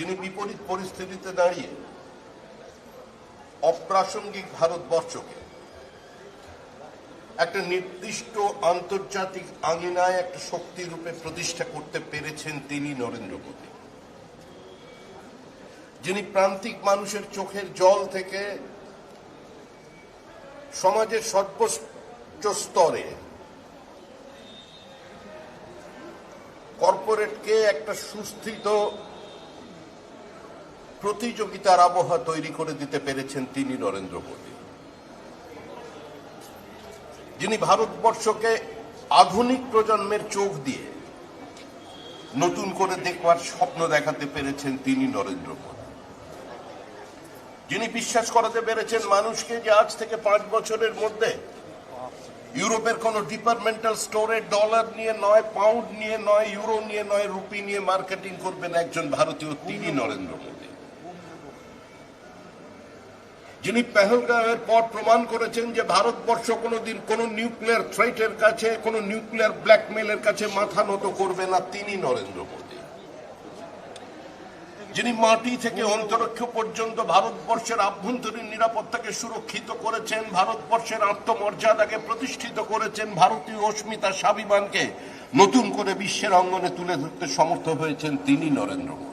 যিনি বিপরীত পরিস্থিতিতে দাঁড়িয়ে অপ্রাসঙ্গিক ভারতবর্ষকে একটা নির্দিষ্ট আন্তর্জাতিক আঙিনায় একটা শক্তি রূপে প্রতিষ্ঠা করতে পেরেছেন তিনি নরেন্দ্র মোদী। যিনি প্রান্তিক মানুষের চোখের জল থেকে সমাজের সর্বোচ্চ স্তরে কর্পোরেটকে একটা সুস্থিত প্রতিযোগিতার আবহাওয়া তৈরি করে দিতে পেরেছেন তিনি নরেন্দ্র মোদী। যিনি ভারতবর্ষকে আধুনিক প্রজন্মের চোখ দিয়ে নতুন করে দেখবার স্বপ্ন দেখাতে পেরেছেন তিনি নরেন্দ্র মোদী। যিনি বিশ্বাস করাতে পেরেছেন মানুষকে যে আজ থেকে পাঁচ বছরের মধ্যে ইউরোপের কোন ডিপার্টমেন্টাল স্টোরে ডলার নিয়ে নয় পাউন্ড নিয়ে নয় ইউরো নিয়ে নয় রুপি নিয়ে মার্কেটিং করবেন একজন ভারতীয়, তিনি নরেন্দ্র মোদী। যিনি পেহলগাঁওয়ের পর প্রমাণ করেছেন যে ভারতবর্ষ কোনোদিন কোন নিউক্লিয়ার থ্রেটের কাছে, কোন নিউক্লিয়ার ব্ল্যাকমেলের কাছে মাথা নত করবে না তিনি নরেন্দ্র মোদী। যিনি মাটি থেকে অন্তরক্ষ পর্যন্ত ভারতবর্ষের আভ্যন্তরীণ নিরাপত্তাকে সুরক্ষিত করেছেন, ভারতবর্ষের আত্মমর্যাদাকে প্রতিষ্ঠিত করেছেন, ভারতীয় অস্মিতা স্বাভিমানকে নতুন করে বিশ্বের অঙ্গনে তুলে ধরতে সমর্থ হয়েছেন তিনি নরেন্দ্র মোদী।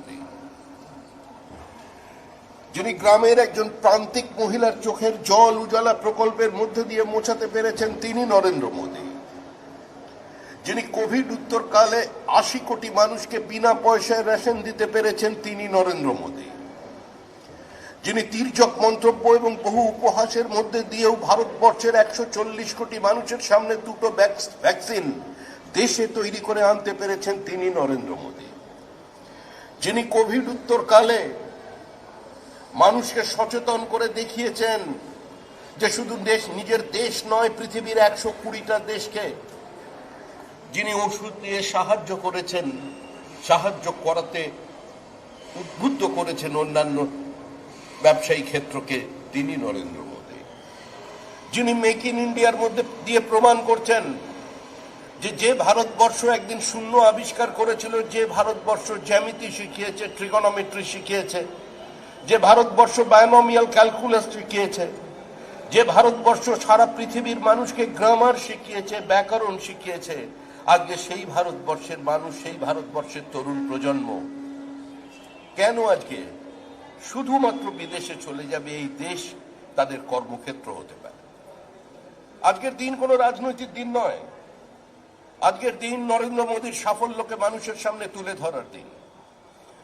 যিনি গ্রামের একজন প্রান্তিক মহিলার চোখের জল উজালা প্রকল্পের মধ্যে দিয়ে মোছাতে পেরেছেন তিনি নরেন্দ্র মোদী। যিনি কোভিড উত্তরকালে আশি কোটি মানুষকে বিনা পয়সায় রেশন দিতে পেরেছেন তিনি নরেন্দ্র মোদী। যিনি তির্যক মন্তব্য এবং বহু উপহাসের মধ্যে দিয়েও ভারতবর্ষের একশো চল্লিশ কোটি মানুষের সামনে দুটো ভ্যাকসিন দেশে তৈরি করে আনতে পেরেছেন তিনি নরেন্দ্র মোদী। যিনি কোভিড উত্তরকালে মানুষকে সচেতন করে দেখিয়েছেন যে শুধু দেশ নিজের দেশ নয়, পৃথিবীর একশো কুড়িটা দেশকে যিনি ওষুধ দিয়ে সাহায্য করেছেন, সাহায্য করাতে উদ্বুদ্ধ করেছেন অন্যান্য ব্যবসায়ী ক্ষেত্রকে, তিনি নরেন্দ্র মোদী। যিনি মেক ইন ইন্ডিয়ার মধ্যে দিয়ে প্রমাণ করছেন যে যে ভারতবর্ষ একদিন শূন্য আবিষ্কার করেছিল, যে ভারতবর্ষ জ্যামিতি শিখিয়েছে ট্রিগোনোমেট্রি শিখিয়েছে যে ভারতবর্ষ বায়োনমিয়াল ক্যালকুলাস শিখিয়েছে, যে ভারতবর্ষ সারা পৃথিবীর মানুষকে গ্রামার শিখিয়েছে, ব্যাকরণ শিখিয়েছে, আজকে সেই ভারতবর্ষের মানুষ, সেই ভারতবর্ষের তরুণ প্রজন্ম। কেন আজকে? শুধুমাত্র বিদেশে চলে যাবে এই দেশ, তাদের কর্মক্ষেত্র হতে পারে। আজকের দিন কোনো রাজনৈতিক দিন নয়। আজকের দিন নরেন্দ্র মোদীর সাফল্যকে মানুষের সামনে তুলে ধরার দিন।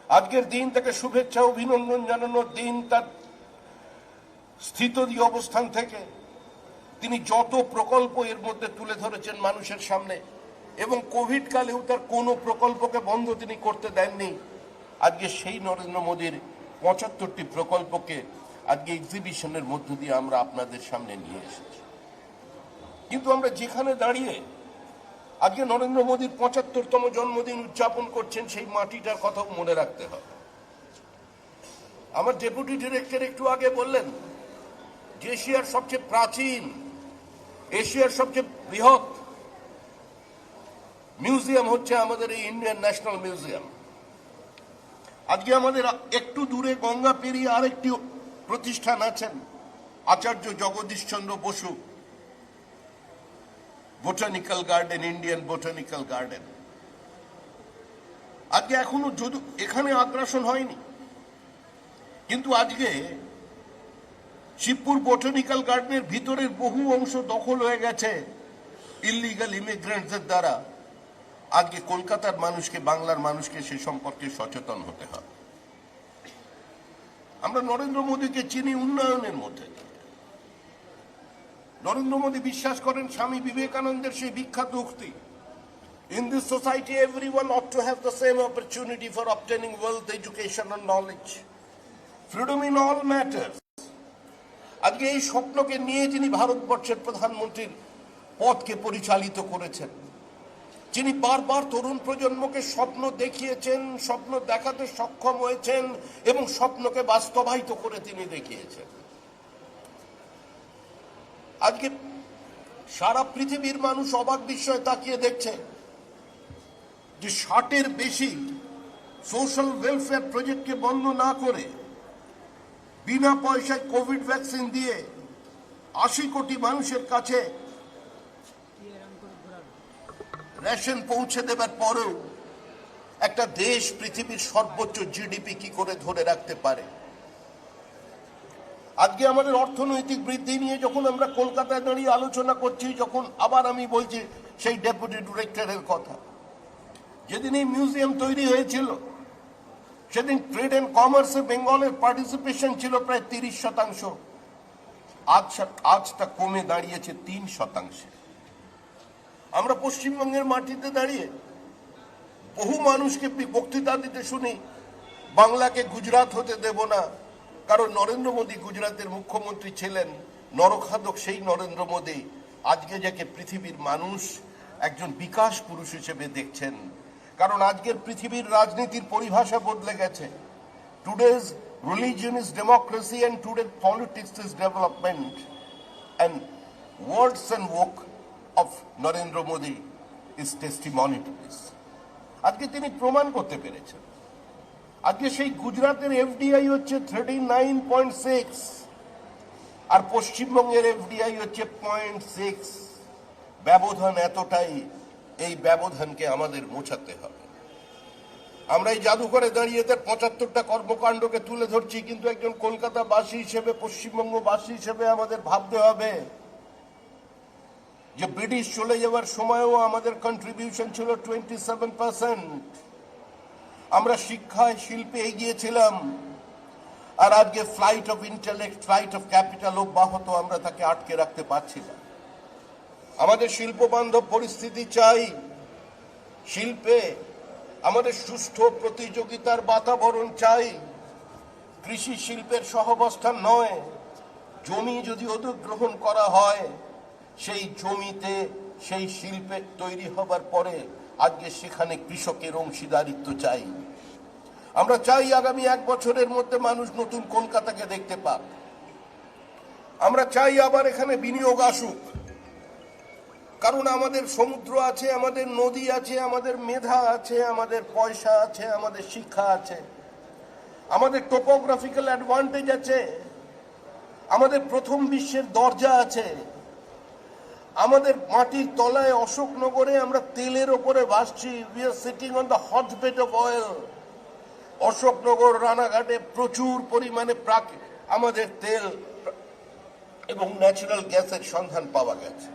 আজকের দিন তাকে শুভেচ্ছা, অভিনন্দন জানানোর দিন তার স্থিত অবস্থান থেকে। তিনি যত প্রকল্প এর মধ্যে তুলে ধরেছেন মানুষের সামনে, এবং কোভিড কালেও তার কোনো প্রকল্পকে বন্ধ তিনি করতে দেননি। আজকে সেই নরেন্দ্র মোদীর পঁচাত্তরটি প্রকল্পকে আজকে এক্সিবিশনের মধ্য দিয়ে আমরা আপনাদের সামনে নিয়ে এসেছি। কিন্তু আমরা যেখানে দাঁড়িয়ে আজকে নরেন্দ্র মোদীর পঁচাত্তরতম জন্মদিন উদযাপন করছেন, সেই মাটিটার কথাও মনে রাখতে হবে। আমার ডেপুটি ডিরেক্টর একটু আগে বললেন যে এশিয়ার সবচেয়ে প্রাচীন, এশিয়ার সবচেয়ে বৃহৎ মিউজিয়াম হচ্ছে আমাদের এই ইন্ডিয়ান ন্যাশনাল মিউজিয়াম। আজকে আমাদের একটু দূরে গঙ্গা পেরিয়ে আরেকটি প্রতিষ্ঠান আছেন, Acharya Jagadish Chandra Bose. Botanical garden Indian botanical garden আজকে এখনও যদি এখানে আগ্রাসন হয়নি, কিন্তু আজকে শিবপুর বোটানিক্যাল গার্ডেনের ভিতরের বহু অংশ দখল হয়ে গেছে ইলিগাল ইমিগ্রেন্টদের দ্বারা। আজকে কলকাতার মানুষকে, বাংলার মানুষকে সে সম্পর্কে সচেতন হতে হবে আমরা নরেন্দ্র মোদীকে চিনি উন্নয়নের মধ্যে। নরেন্দ্র মোদী বিশ্বাস করেন স্বামী বিবেকানন্দের সেই বিখ্যাত উক্তি In this society, everyone ought to have the same opportunity for obtaining wealth, education, and knowledge. Freedom in all matters. আজকে এই স্বপ্নকে নিয়ে যিনি ভারতবর্ষের প্রধানমন্ত্রীর পদকে পরিচালিত করেছেন যিনি বারবার তরুণ প্রজন্মকে স্বপ্ন দেখিয়েছেন স্বপ্ন দেখাতে সক্ষম হয়েছেন এবং স্বপ্নকে বাস্তবায়িত করে তিনি দেখিয়েছেন আজকে সারা পৃথিবীর মানুষ অবাক বিস্ময়ে তাকিয়ে দেখছে যে ষাটের বেশি সোশ্যাল ওয়েলফেয়ার প্রজেক্টকে বন্ধ না করে বিনা পয়সায় কোভিড ভ্যাকসিন দিয়ে আশি কোটি মানুষের কাছে রেশন পৌঁছে দেবার পরেও একটা দেশ পৃথিবীর সর্বোচ্চ জিডিপি কি করে ধরে রাখতে পারে? আজকে আমাদের অর্থনৈতিক বৃদ্ধি নিয়ে যখন আমরা কলকাতায় দাঁড়িয়ে আলোচনা করছি, যখন আবার আমি বলছি সেই ডেপুটি ডিরেক্টরের কথা। যেদিন এই মিউজিয়াম তৈরি হয়েছিল, সেদিন ট্রেড অ্যান্ড কমার্সে বেঙ্গলের পার্টিসিপেশন ছিল প্রায় তিরিশ শতাংশ। আজ আজ তা কমে দাঁড়িয়েছে তিন শতাংশে। আমরা পশ্চিমবঙ্গের মাটিতে দাঁড়িয়ে বহু মানুষকে বক্তৃতা দিতে শুনি, বাংলাকে গুজরাট হতে দেব না কারণ নরেন্দ্র মোদী গুজরাতের মুখ্যমন্ত্রী ছিলেন, নরখাদক সেই নরেন্দ্র মোদী আজকে যাকে পৃথিবীর মানুষ একজন বিকাশ পুরুষ হিসেবে দেখছেন। কারণ আজকের পৃথিবীর রাজনীতির পরিভাষা বদলে গেছে। Today's religion is democracy and today politics is development and words and work of Narendra Modi is testimony. আজকে তিনি প্রমাণ করতে পেরেছেন। আজকে সেই গুজরাটের এফডিআই হচ্ছে থার্টি নাইন পয়েন্ট সিক্স আর পশ্চিমবঙ্গের এফডিআই হচ্ছে পয়েন্ট সিক্স ব্যবধান এতটাই, এই ব্যবধানকে আমাদের মোছাতে হবে। আমরা এই জাদুঘরে দাঁড়িয়ে তার পঁচাত্তরটা কর্মকাণ্ডকে তুলে ধরছি, কিন্তু একজন কলকাতাবাসী হিসেবে, পশ্চিমবঙ্গবাসী হিসেবে আমাদের ভাবতে হবে যে ব্রিটিশ চলে যাওয়ার সময়ও আমাদের কন্ট্রিবিউশন ছিল টোয়েন্টি সেভেন পার্সেন্ট আমরা শিক্ষায় শিল্পে এগিয়েছিলাম। আর আজকে flight of intellect flight of capital অব্যাহত আমরা তাকে আটকে রাখতে পারছি না। আমাদের শিল্প বান্ধব পরিস্থিতি চাই। শিল্পে আমাদের সুস্থ প্রতিযোগিতার বাতাবরণ চাই। কৃষি শিল্পের সহাবস্থান নয়। জমি যদি অধিগ্রহণ করা হয়, সেই জমিতে সেই শিল্পের তৈরি হবার পরে আজকে সেখানে কৃষকের অংশীদারিত্ব চাই। আমরা চাই আগামী এক বছরের মধ্যে মানুষ নতুন কলকাতাকে দেখতে পাক। আমরা চাই আবার এখানে বিনিয়োগ আসুক। কারণ আমাদের সমুদ্র আছে, আমাদের নদী আছে, আমাদের মেধা আছে, আমাদের পয়সা আছে, আমাদের শিক্ষা আছে। আমাদের টোপোগ্রাফিক্যাল অ্যাডভান্টেজ আছে। আমাদের প্রথম বিশ্বের দরজা আছে। আমাদের মাটির তলায় অশোকনগরে আমরা তেলের ওপরে ভাসছি। We are sitting on the hot bed of oil Ashoknagar রানাঘাটে প্রচুর পরিমাণে প্রাক আমাদের তেল এবং ন্যাচারাল গ্যাসের সন্ধান পাওয়া গেছে।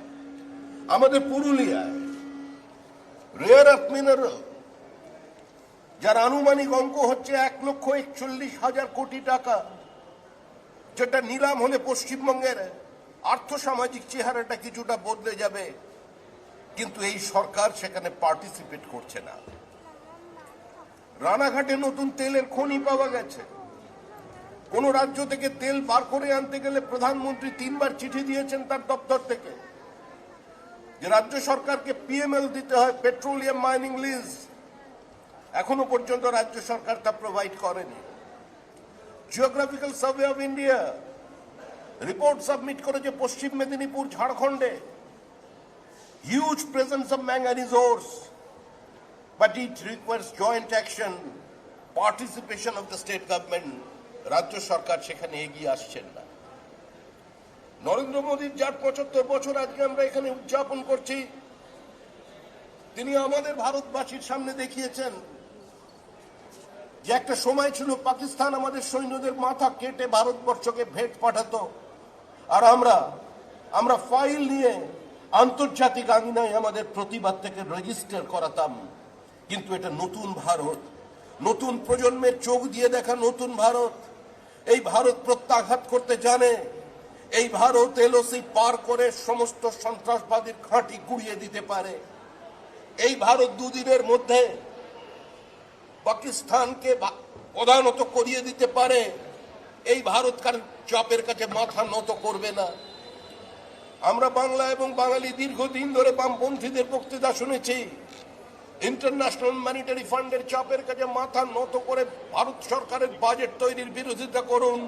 আমাদের পুরুলিয়ায় রেয়ার আর্থ মিনারেল যার আনুমানিক অঙ্ক হচ্ছে এক লক্ষ একচল্লিশ হাজার কোটি টাকা, যেটা নিলাম হলে পশ্চিমবঙ্গের আর্থসামাজিক চেহারাটা কিছুটা বদলে যাবে। কিন্তু এই সরকার সেখানে পার্টিসিপেট করছে না। রানাঘাটে নতুন তেলের খনি পাওয়া গেছে। কোন রাজ্য থেকে তেল বার করে আনতে গেলে প্রধানমন্ত্রী তিনবার চিঠি দিয়েছেন তার দপ্তর থেকে। যে রাজ্য সরকারকে পিএমএল দিতে হয় পেট্রোলিয়াম মাইনিং লিজ এখনও পর্যন্ত রাজ্য সরকার তা প্রোভাইড করেনি। Geographical survey of India report submit করেছে পশ্চিম মেদিনীপুর ঝাড়খণ্ডে huge presence of manganese but it requires joint action, participation of the state government. রাজ্য সরকার সেখানে এগিয়ে আসছেন না নরেন্দ্র মোদীর যার পঁচাত্তর বছর আজকে আমরা এখানে উদযাপন করছি তিনি আমাদের ভারতবাসীর সামনে দেখিয়েছেন যে একটা সময় ছিল পাকিস্তান আমাদের সৈন্যদের মাথা কেটে ভারতবর্ষকে ভেট পাঠাতো। আর আমরা আমরা ফাইল নিয়ে আন্তর্জাতিক আঙিনায় আমাদের প্রতিবাদ থেকে রেজিস্টার করাতাম। কিন্তু এটা নতুন ভারত, নতুন প্রজন্মের চোখ দিয়ে দেখা নতুন ভারত। এই ভারত প্রত্যাঘাত করতে জানে, এই ভারত এলওসি পার করে সমস্ত সন্ত্রাসবাদীর খাঁটি গুড়িয়ে দিতে পারে। এই ভারত দুদিনের মধ্যে পাকিস্তানকে প্রধানত করিয়ে দিতে পারে। এই ভারত কার চাপের কাছে মাথা নত করবে না। আমরা বাংলা এবং বাঙালি দীর্ঘদিন ধরে বামপন্থীদের বক্তৃতা শুনেছি। ইন্টারন্যাশনাল ম্যানিটারি ফান্ডের চাপের কাছে মাথা নত করে ভারত সরকারের বাজেট তৈরির বিরোধিতা করুন।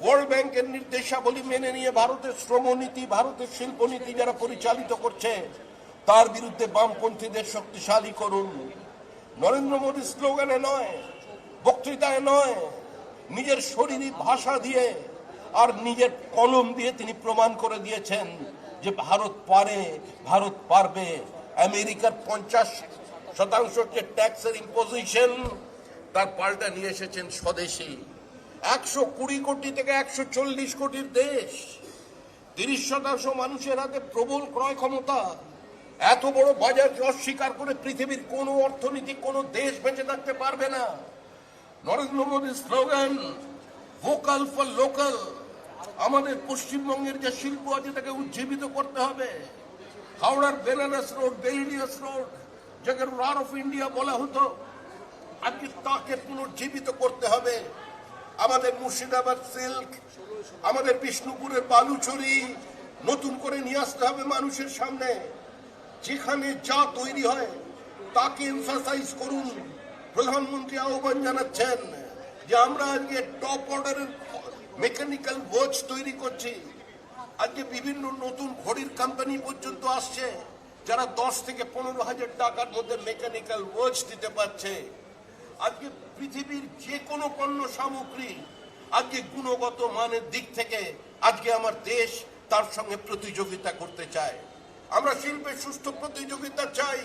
ওয়ার্ল্ড ব্যাংকের নির্দেশাবলী মেনে নিয়ে ভারতের শ্রমনীতি, ভারতের শিল্পনীতি যারা পরিচালিত করছে, তার বিরুদ্ধে বামপন্থীদের শক্তিশালী করুন। নরেন্দ্র মোদী স্লোগানে নয়, বক্তৃতায় নয় নিজের শরীরী ভাষা দিয়ে আর নিজের কলম দিয়ে তিনি প্রমাণ করে দিয়েছেন যে ভারত পারে, ভারত পারবে। আমেরিকার পঞ্চাশ শতাংশ যে ট্যাক্সের ইম্পোজিশন তার পাল্টা নিয়ে এসেছেন স্বদেশী। একশো কুড়ি কোটি থেকে একশো চল্লিশ কোটির দেশ। তিরিশ শতাংশ মানুষের হাতে প্রবল ক্রয় ক্ষমতা। এত বড় বাজার অস্বীকার করে পৃথিবীর কোনো অর্থনীতি, কোনো দেশ বেঁচে থাকতে পারবে না। নরেন্দ্র মোদীর স্লোগান ভোকাল ফর লোকাল আমাদের পশ্চিমবঙ্গের যে শিল্প আছে তাকে উজ্জীবিত করতে হবে। হাওড়ার বেনারস রোড বেইলিয়াস রোড, যাকে রার অফ ইন্ডিয়া বলা হতো, আজকে তাকে পুনর্জীবিত করতে হবে। আমাদের মুর্শিদাবাদ সিল্ক, আমাদের বিষ্ণুপুরের বালুচুরি, নতুন করে নিয়ে আসতে হবে মানুষের সামনে। যেখানে যা তৈরি হয়, তাকে এমফাসাইজ করুন। প্রধানমন্ত্রী আহ্বান জানাচ্ছেন যে আমরা আজকে টপ অর্ডারের মেকানিক্যাল ওয়াচ তৈরি করছি। আজকে বিভিন্ন নতুন ঘড়ির কোম্পানি পর্যন্ত আসছে, যারা দশ থেকে পনেরো হাজার টাকার মধ্যে মেকানিক্যাল ওয়াচ দিতে পারছে। আজকে পৃথিবীর যে কোনো পণ্য সামগ্রী আজকে গুণগত মানের দিক থেকে আজকে আমার দেশ তার সঙ্গে প্রতিযোগিতা করতে চায়। আমরা শিল্পের সুস্থ প্রতিযোগিতা চাই,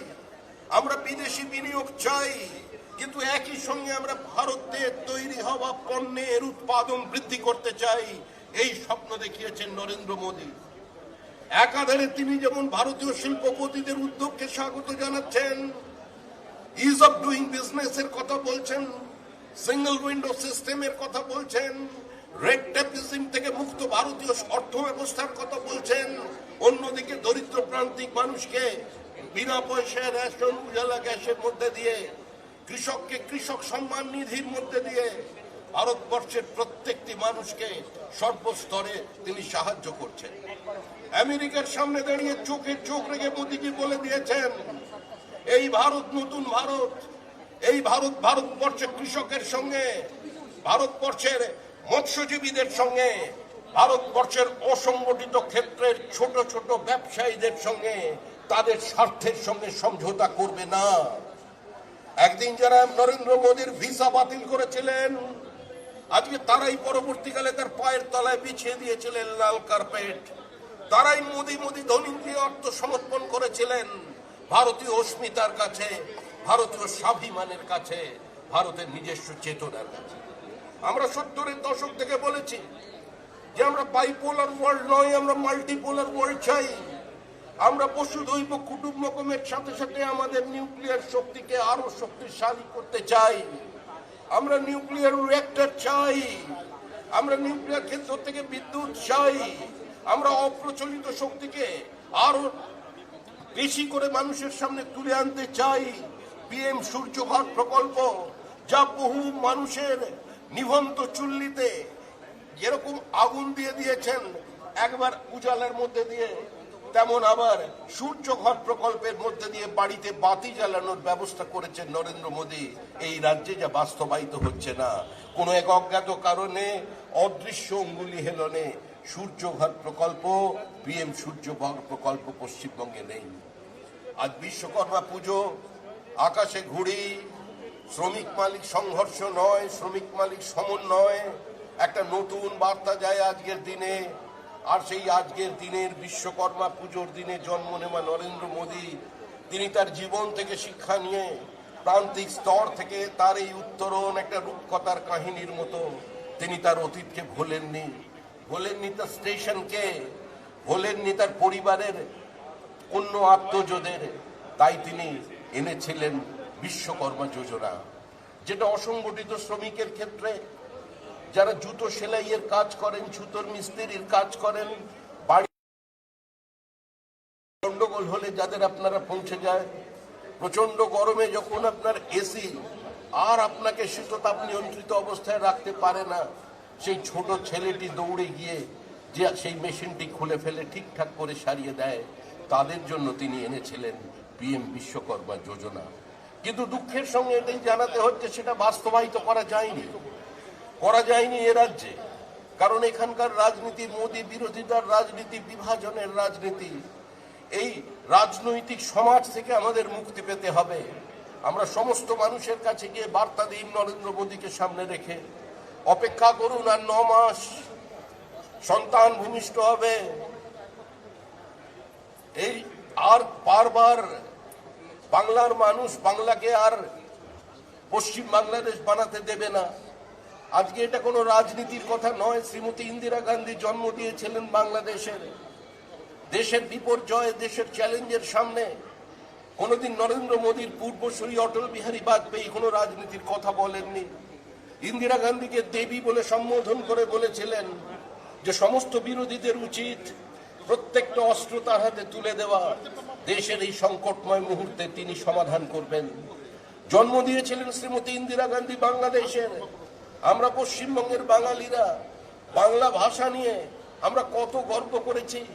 আমরা বিদেশি বিনিয়োগ চাই। কিন্তু একই সঙ্গে আমরা ভারতে তৈরি হওয়া পণ্যের উৎপাদন বৃদ্ধি করতে চাই, এই স্বপ্ন দেখিয়েছেন নরেন্দ্র মোদী। একাধারে তিনি যেমন ভারতীয় শিল্পপতিদের উদ্যোগকে স্বাগত জানাচ্ছেন ইজ অফ ডুইং বিজনেস এর কথা বলছেন সিঙ্গেল উইন্ডো সিস্টেমের কথা বলছেন রেড থেকে মুক্ত ভারতীয় অর্থ ব্যবস্থার কথা বলছেন, অন্যদিকে দরিদ্র প্রান্তিক মানুষকে বিনা পয়সায় রেশন, উজালা, গ্যাসের মধ্যে দিয়ে কৃষককে কৃষক সম্মান নিধির মধ্যে দিয়ে ভারতবর্ষের প্রত্যেকটি মানুষকে সর্বস্তরে তিনি সাহায্য করছেন। আমেরিকার সামনে দাঁড়িয়ে চোখে চোখ রেখে মোদীজি বলে দিয়েছেন, এই ভারত নতুন ভারত, এই ভারত ভারতবর্ষের কৃষকের সঙ্গে, ভারতবর্ষের মৎস্যজীবীদের সঙ্গে, ভারতবর্ষের অসংগঠিত ক্ষেত্রের ছোট ছোট ব্যবসায়ীদের সঙ্গে তাদের স্বার্থের সঙ্গে সমঝোতা করবে না। একদিন যারা নরেন্দ্র মোদীর ভিসা বাতিল করেছিলেন, আজকে তারাই পরবর্তীকালে তার পায়ের তলায় বিছিয়ে দিয়েছিলেন লাল কার্পেট। তারাই মোদি মোদি ধনী অর্থ সমর্পণ করেছিলেন ভারতীয় অস্মিতার কাছে, ভারতীয় স্বাভিমানের কাছে, ভারতের নিজস্ব চেতনার কাছে। আমরা সত্তরের দশক থেকে বলেছি যে আমরা বাইপোলার ওয়ার্ল্ড নয়, আমরা মাল্টিপোলার ওয়ার্ল্ড চাই। আমরা বসুদৈব কুটুম্বকমের সাথে সাথে আমাদের নিউক্লিয়ার শক্তিকে আরও শক্তিশালী করতে চাই। আমরা নিউক্লিয়ার রিয়েক্টর চাই। আমরা নিউক্লিয়ার ক্ষেত্র থেকে বিদ্যুৎ চাই। আমরা অপ্রচলিত শক্তিকে আরও বেশি করে মানুষের সামনে তুলে আনতে চাই। পিএম সূর্যঘর প্রকল্প, যা বহু মানুষের নিভন্ত চুল্লিতে যেরকম আগুন দিয়ে দিয়েছেন, একবার উজালের মধ্যে দিয়ে। তেমন আবার সূর্যঘর প্রকল্পের মধ্যে দিয়ে বাড়িতে বাতি জ্বালানোর ব্যবস্থা করেছেন নরেন্দ্র মোদী। এই রাজ্যে যা বাস্তবায়িত হচ্ছে না। কোনো এক অজ্ঞাত কারণে অদৃশ্য অঙ্গুলি হেলনে সূর্যঘর প্রকল্প, পিএম সূর্যঘর প্রকল্প পশ্চিমবঙ্গে নেই। আজ বিশ্বকর্মা পুজো, আকাশে ঘুড়ি, শ্রমিক মালিক সংঘর্ষ নয়, শ্রমিক মালিক সমন্বয়। একটা নতুন বার্তা যায় আজকের দিনে। আর সেই আজকের দিনের বিশ্বকর্মা পুজোর দিনে জন্ম নেওয়া নরেন্দ্র মোদী, তিনি তার জীবন থেকে শিক্ষা নিয়ে প্রান্তিক স্তর থেকে তার এই উত্তরণ একটা রূপকথার কাহিনীর মতো তিনি তার অতীতকে ভোলেননি। ভোলেননি তার স্টেশনকে, ভোলেননি তার পরিবারের অন্য আত্মজোদের। তাই তিনি এনেছিলেন বিশ্বকর্মা যোজনা, যেটা অসংগঠিত শ্রমিকের ক্ষেত্রে যারা জুতো সেলাইয়ের কাজ করেন জুতোর মিস্ত্রির কাজ করেন গন্ডগোল হলে যাদের আপনারা পৌঁছে যায়। প্রচণ্ড গরমে যখন আপনার এসি আর আপনাকে শীততাপ নিয়ন্ত্রিত অবস্থায় রাখতে পারে না, সেই ছোট ছেলেটি দৌড়ে গিয়ে যে সেই মেশিনটি খুলে ফেলে, ঠিকঠাক করে সারিয়ে দেয়। তাদের জন্য তিনি এনেছিলেন পিএম বিশ্বকর্মা যোজনা। কিন্তু দুঃখের সঙ্গে এটাই জানাতে হচ্ছে, সেটা বাস্তবায়িত করা যায়নি। করা যায়নি এ রাজ্যে। কারণ এখানকার রাজনীতি, মোদী বিরোধিতার রাজনীতি, বিভাজনের রাজনীতি, এই রাজনৈতিক সমাজ থেকে আমাদের মুক্তি পেতে হবে। আমরা সমস্ত মানুষের কাছে গিয়ে বার্তা দিই নরেন্দ্র মোদীকে সামনে রেখে। অপেক্ষা করুন আর ন মাস সন্তান ভূমিষ্ঠ হবে। এই আর বারবার বাংলার মানুষ বাংলাকে আর পশ্চিম বাংলাদেশ বানাতে দেবে না। আজকে এটা কোনো রাজনীতির কথা নয়। শ্রীমতী ইন্দিরা গান্ধী জন্ম দিয়েছিলেন বাংলাদেশের। দেশের বিপর্যয়, দেশের চ্যালেঞ্জের সামনে। কোনোদিন নরেন্দ্র মোদীর পূর্বসূরি অটল বিহারী বাজপেয়ী কোনো রাজনীতির কথা বলেননি। ইন্দিরা গান্ধীকে দেবী বলে সম্বোধন করে বলেছিলেন যে, সমস্ত বিরোধীদের উচিত প্রত্যেকটা অস্ত্র তার হাতে তুলে দেওয়া। দেশের এই সংকটময় মুহূর্তে তিনি সমাধান করবেন। জন্ম দিয়েছিলেন শ্রীমতী ইন্দিরা গান্ধী বাংলাদেশের। আমরা পশ্চিমবঙ্গের বাঙালিরা, বাংলা ভাষা নিয়ে আমরা কত গর্ব করেছি।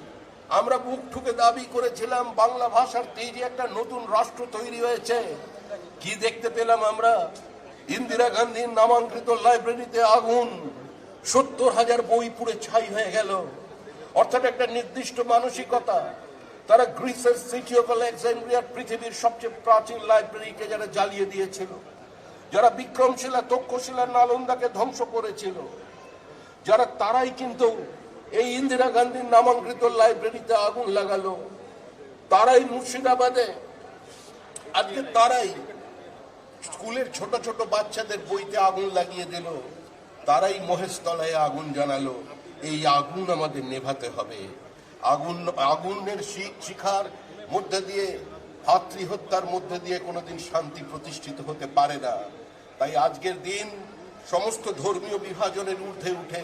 আমরা বুক ঠুকে দাবি করেছিলাম, বাংলা ভাষার তেজে একটা নতুন রাষ্ট্র তৈরি হয়েছে। কি দেখতে পেলাম আমরা? ইন্দিরা গান্ধীর নামাঙ্কিত লাইব্রেরিতে আগুন, সত্তর হাজার বই পুড়ে ছাই হয়ে গেল। অর্থাৎ একটা নির্দিষ্ট মানসিকতা। তারা গ্রিসের সিটি অফ আলেকজান্ড্রিয়ার পৃথিবীর সবচেয়ে প্রাচীন লাইব্রেরিকে যারা জ্বালিয়ে দিয়েছিল। যারা বিক্রমশিলা তক্ষশিলা নালন্দাকে ধ্বংস করেছিল, যারা তারাই কিন্তু এই ইন্দিরা গান্ধীর নামাঙ্কিত লাইব্রেরিতে আগুন লাগালো। তারাই মুর্শিদাবাদে। আজকে তারাই স্কুলের ছোট ছোট বাচ্চাদের বইতে আগুন লাগিয়ে দিল। তারাই মহেশতলায় আগুন জানালো এই আগুন আমাদের নেভাতে হবে। আগুন, আগুনের শিখ শিখার মধ্যে দিয়ে ভাতৃ হত্যার মধ্যে দিয়ে কোনোদিন শান্তি প্রতিষ্ঠিত হতে পারে না। তাই আজকের দিন সমস্ত ধর্মীয় বিভাজনের ঊর্ধ্বে উঠে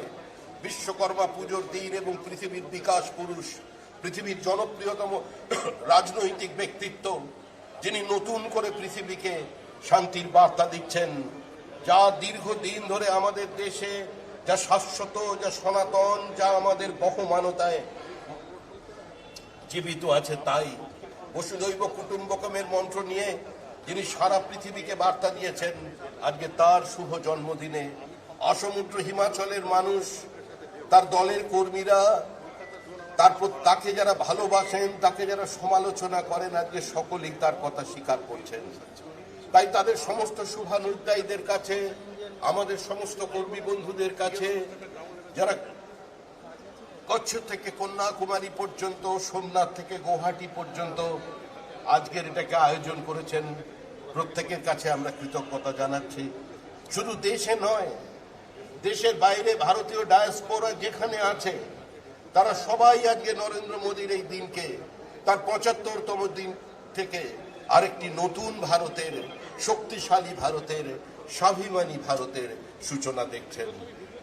বিশ্বকর্মা পুজোর দিন এবং পৃথিবীর বিকাশ পুরুষ, পৃথিবীর জনপ্রিয়তম রাজনৈতিক ব্যক্তিত্ব, যিনি নতুন করে পৃথিবীকে শান্তির বার্তা দিচ্ছেন, যা দীর্ঘদিন ধরে আমাদের দেশে, যা শাশ্বত, যা সনাতন, যা আমাদের বহমানতায় জীবিত আছে, তাই বসুদৈব কুটুম্বকমের মন্ত্র নিয়ে যিনি সারা পৃথিবীকে বার্তা দিয়েছেন, আজকে তার শুভ জন্মদিনে অসমুদ্র হিমাচলের মানুষ, তার দলের কর্মীরা তারপর তাকে যারা ভালোবাসেন, তাকে যারা সমালোচনা করেন, আজকে সকলেই তার কথা স্বীকার করছেন। তাই তাদের সমস্ত শুভানুদ্দায়ীদের কাছে, আমাদের সমস্ত কর্মী বন্ধুদের কাছে, যারা কচ্ছ থেকে কন্যাকুমারী পর্যন্ত, সোমনাথ থেকে গৌহাটি পর্যন্ত আজকের এটাকে আয়োজন করেছেন। প্রত্যেকের কাছে আমরা কৃতজ্ঞতা জানাচ্ছি। শুধু দেশে নয়, দেশের বাইরে ভারতীয় ডায়াসপোরা যেখানে আছে, তারা সবাই আজকে নরেন্দ্র মোদীর এই দিনকে, তার পঁচাত্তরতম দিন থেকে আরেকটি নতুন ভারতের, শক্তিশালী ভারতের, স্বাভিমানী ভারতের সূচনা দেখছেন।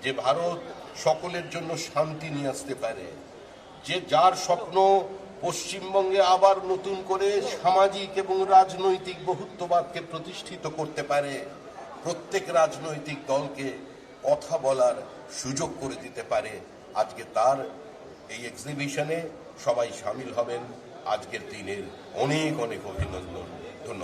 যে ভারত সকলের জন্য শান্তি নিয়ে আসতে পারে। যে যার স্বপ্ন পশ্চিমবঙ্গে আবার নতুন করে সামাজিক এবং রাজনৈতিক বহুত্ববাদকে প্রতিষ্ঠিত করতে পারে, প্রত্যেক রাজনৈতিক দলকে কথা বলার সুযোগ করে দিতে পারে। আজকে তার এই এক্সিবিশনে সবাই সামিল হবেন। আজকের দিনের অনেক অনেক অভিনন্দন।